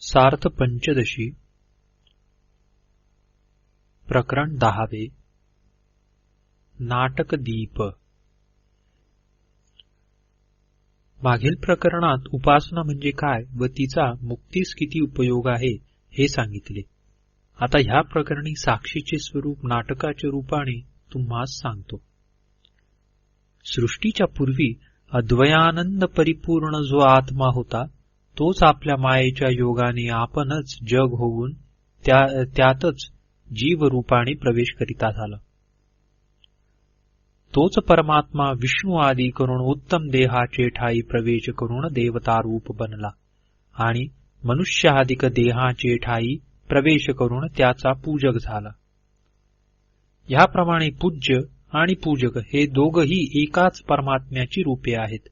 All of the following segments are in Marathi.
सार्थ पंचदशी. प्रकरण दहावे. नाटक दीप. मागील प्रकरणात उपासना म्हणजे काय व तिचा मुक्तीस किती उपयोग आहे हे सांगितले. आता ह्या प्रकरणी साक्षीचे स्वरूप नाटकाच्या रूपाने तुम्हास सांगतो. सृष्टीच्या पूर्वी अद्वयानंद परिपूर्ण जो आत्मा होता तोच आपल्या मायेच्या योगाने आपणच जग होऊन त्या त्यातच जीवरूपाने प्रवेश करिता झाला तोच परमात्मा विष्णू आदी करून उत्तम देहाचे ठाई प्रवेश करून देवता रूप बनला आणि मनुष्याधिक देहाचे ठाई प्रवेश करून त्याचा पूजक झाला. याप्रमाणे पूज्य आणि पूजक हे दोघही एकाच परमात्म्याची रूपे आहेत.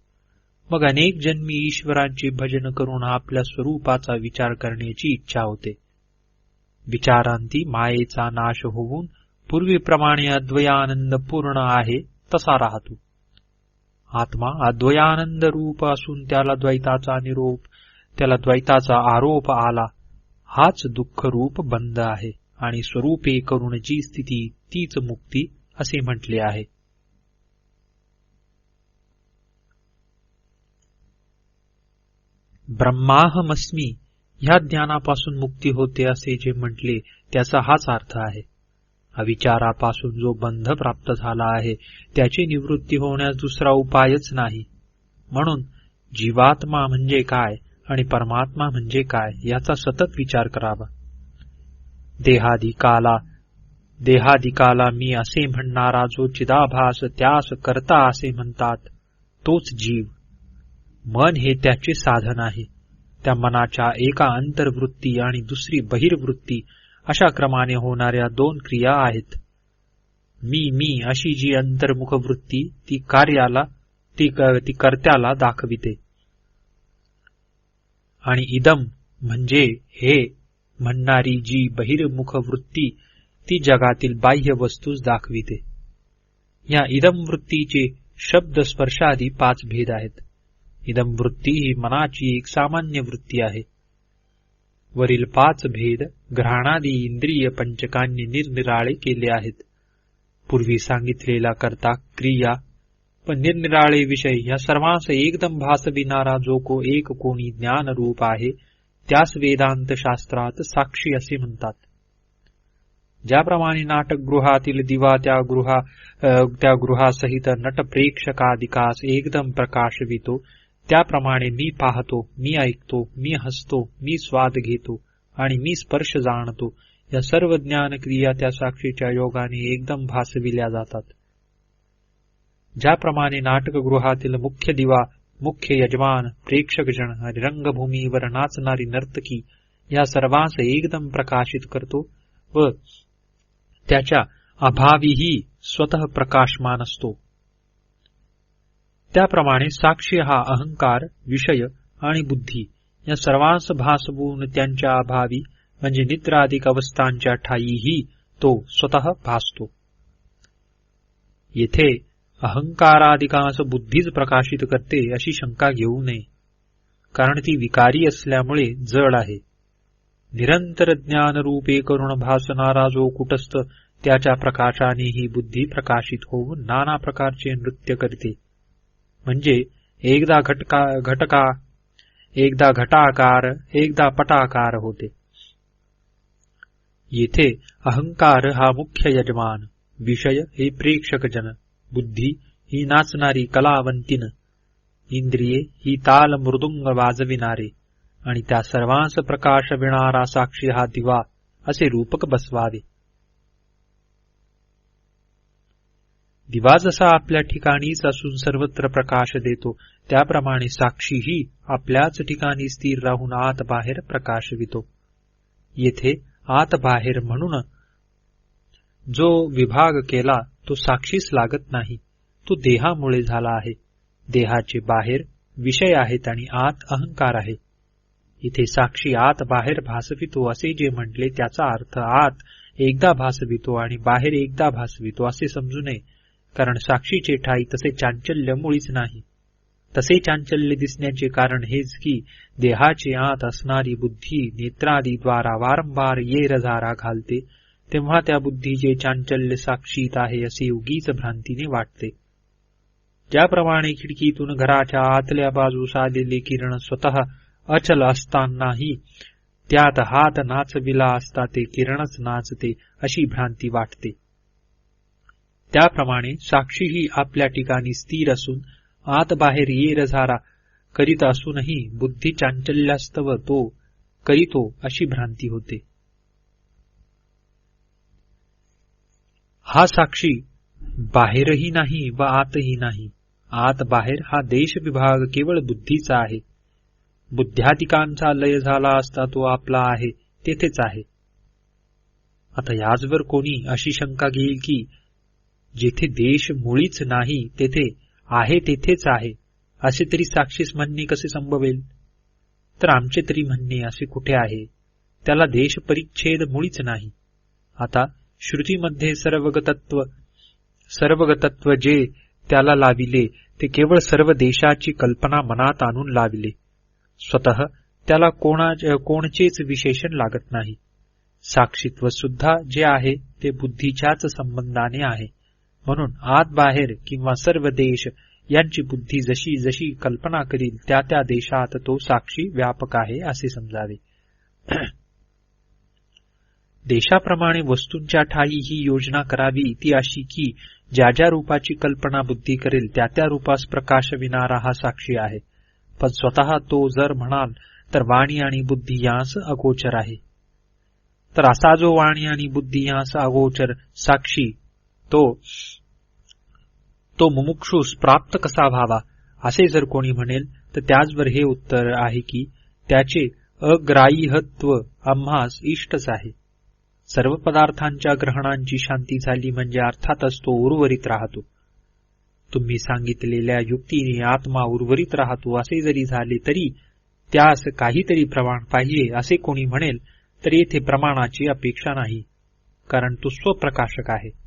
मग अनेक जन्मी ईश्वरांचे भजन करून आपल्या स्वरूपाचा विचार करण्याची इच्छा होते. विचारांती मायेचा नाश होऊन पूर्वीप्रमाणे अद्वयानंद पूर्ण आहे तसा राहतो. आत्मा अद्वयानंद रूप असून त्याला द्वैताचा निरोप त्याला द्वैताचा आरोप आला हाच दुःख रूप बंद आहे आणि स्वरूपे करून जी स्थिती तीच मुक्ती असे म्हटले आहे. ब्रह्माहमस्मी ह्या ज्ञानापासून मुक्ती होते असे जे म्हटले त्याचा हाच अर्थ आहे. अविचारापासून जो बंध प्राप्त झाला आहे त्याची निवृत्ती होण्यास दुसरा उपायच नाही. म्हणून जीवात्मा म्हणजे काय आणि परमात्मा म्हणजे काय याचा सतत विचार करावा. देहाधिकाला देहाधिकाला मी असे म्हणणारा जो चिदाभास त्यास करता असे म्हणतात तोच जीव. मन हे त्याचे साधन आहे. त्या मनाच्या एका अंतर्वृत्ती आणि दुसरी बहिर्वृत्ती अशा क्रमाने होणाऱ्या दोन क्रिया आहेत. मी मी अशी जी अंतर्मुख वृत्ती ती कार्याला ती, ती कर्त्याला दाखविते. आणि इदम म्हणजे हे म्हणणारी जी बहिर्मुख वृत्ती ती जगातील बाह्य वस्तूस दाखविते. या इदम वृत्तीचे शब्द स्पर्शादी पाच भेद आहेत. इदम वृत्ती ही मनाची एक सामान्य वृत्ती आहे. वरील पाच भेद घ्राणादी इंद्रिय पंचकांनी निरनिराळे केले आहेत. पूर्वी सांगितलेला करता क्रिया निरनिराळे विषय या सर्वांस एकदम भासविणारा जो को एक कोणी ज्ञान रूप आहे त्यास वेदांत शास्त्रात साक्षी असे म्हणतात. ज्याप्रमाणे नाटकगृहातील दिवा त्या गृहा त्या गृहासहित नट प्रेक्षकादिकास एकदम प्रकाशवितो त्याप्रमाणे मी पाहतो मी ऐकतो मी हसतो मी स्वाद घेतो आणि मी स्पर्श जाणतो. या सर्व ज्ञान क्रिया त्या साक्षीच्या योगाने एकदम भासविल्या जातात. ज्याप्रमाणे नाटकगृहातील मुख्य दिवा मुख्य यजमान प्रेक्षकजन आणि रंगभूमीवर नाचणारी नर्तकी या सर्वांस एकदम प्रकाशित करतो व त्याच्या अभावीही स्वतः प्रकाशमान असतो. त्याप्रमाणे साक्षी हा अहंकार विषय आणि बुद्धी या सर्वांस भासवून त्यांच्या अभावी म्हणजे निद्राधिक अवस्थांच्या ठाईही तो स्वतः भासतो. येथे अहंकाराधिकांस बुद्धीच प्रकाशित करते अशी शंका घेऊ नये कारण ती विकारी असल्यामुळे जड आहे. निरंतर ज्ञानरूपे करून भासणारा जो कुटस्थ त्याच्या प्रकाशाने ही बुद्धी प्रकाशित होऊन नाना प्रकारचे नृत्य करते. म्हणजे एकदा घटका घटका एकदा घटाकार एकदा पटाकार होते. येथे अहंकार हा मुख्य यजमान विषय हे प्रेक्षकजन बुद्धी ही नाचणारी कलावंतीन इंद्रिये ही ताल मृदुंग वाजविणारे आणि त्या सर्वांस प्रकाश विणारा साक्षी हा दिवा असे रूपक बसवावे. दिवा जसा आपल्या ठिकाणीच असून सर्वत्र प्रकाश देतो त्याप्रमाणे साक्षीही आपल्याच ठिकाणी स्थिर राहून आत बाहेर प्रकाशवितो येथे आत बाहेर म्हणून जो विभाग केला तो साक्षीस लागत नाही. तो देहामुळे झाला आहे. देहाचे बाहेर विषय आहेत आणि आत अहंकार आहे. इथे साक्षी आत बाहेर भासवितो असे जे म्हटले त्याचा अर्थ आत एकदा भासवितो आणि बाहेर एकदा भासवितो असे समजू नये. कारण साक्षीचे ठाई तसे चांचल्य मुळीच नाही. तसे चांचल्य दिसण्याचे कारण हेच की देहाचे आत असणारी बुद्धी नेत्रादीद्वारा वारंवार ये रजारा घालते तेव्हा त्या बुद्धीचे चांचल्य साक्षीत आहे असे उगीच भ्रांतीने वाटते. ज्याप्रमाणे खिडकीतून घराच्या आतल्या बाजूस आलेले किरण स्वतः अचल असतानाही त्यात हात नाचविला असता ते किरणच नाचते अशी भ्रांती वाटते. त्याप्रमाणे साक्षीही आपल्या ठिकाणी स्थिर असून आत बाहेर ये रझारा करीत असूनही बुद्धी चांचल्यास्तव तो करीतो अशी भ्रांती होते. हा साक्षी बाहेरही नाही व आतही नाही. आत बाहेर हा देश विभाग केवळ बुद्धीचा आहे. बुद्ध्यातिकांचा लय झाला असता तो आपला आहे तेथेच आहे. आता याचवर कोणी अशी शंका घेईल की जेथे देश मुळीच नाही तेथे आहे तेथेच आहे. असे तरी साक्षीस म्हणणे कसे संभवेल? तर आमचे तरी म्हणणे असे कुठे आहे? त्याला देश परिच्छेद मुळीच नाही. आता श्रुतीमध्ये सर्वगतत्व सर्वगतत्व जे त्याला लाविले ते केवळ सर्व देशाची कल्पना मनात आणून लाविले. स्वतः त्याला कोणा कोणचेच विशेषण लागत नाही. साक्षीत्व सुद्धा जे आहे ते बुद्धीच्याच संबंधाने आहे. म्हणून आत बाहेर किंवा सर्व देश यांची बुद्धी जशी जशी कल्पना करील त्या त्या देशात तो साक्षी व्यापक आहे असे समजावे. देशाप्रमाणे वस्तूंच्या ठाई ही योजना करावी ती अशी की ज्या ज्या रूपाची कल्पना बुद्धी करेल त्या त्या रूपास प्रकाश विणारा हा साक्षी आहे. पण स्वतः तो जर म्हणाल तर वाणी आणि बुद्धी यांस अगोचर आहे. तर असा जो वाणी आणि बुद्धी यांस अगोचर साक्षी तो तो मुमुक्षूस प्राप्त कसा व्हावा असे जर कोणी म्हणेल तर त्याचवर हे उत्तर आहे की त्याचे अग्राह्यत्व आम्हास इष्टच आहे. सर्व पदार्थांच्या ग्रहणांची शांती झाली म्हणजे अर्थातच तो उर्वरित राहतो. तुम्ही सांगितलेल्या युक्तीने आत्मा उर्वरित राहतो असे जरी झाले तरी त्यास काहीतरी प्रमाण पाहिजे असे कोणी म्हणेल तर येथे प्रमाणाची अपेक्षा नाही कारण तो स्वप्रकाशक आहे.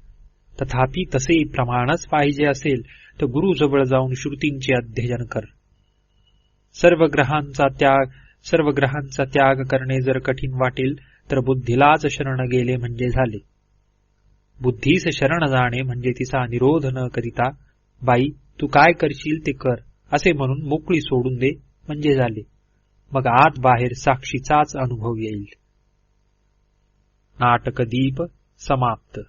तथापि तसे प्रमाणच पाहिजे असेल तर गुरुजवळ जाऊन श्रुतींचे अध्ययन कर. सर्व ग्रहांचा त्याग सर्व ग्रहांचा त्याग करणे जर कठीण वाटेल तर बुद्धीलाच शरण गेले म्हणजे झाले. बुद्धीस शरण जाणे म्हणजे तिचा निरोध न करिता बाई तू काय करशील ते कर असे म्हणून मोकळी सोडून दे म्हणजे झाले. मग आत बाहेर साक्षीचाच अनुभव येईल. नाटकदीप समाप्त.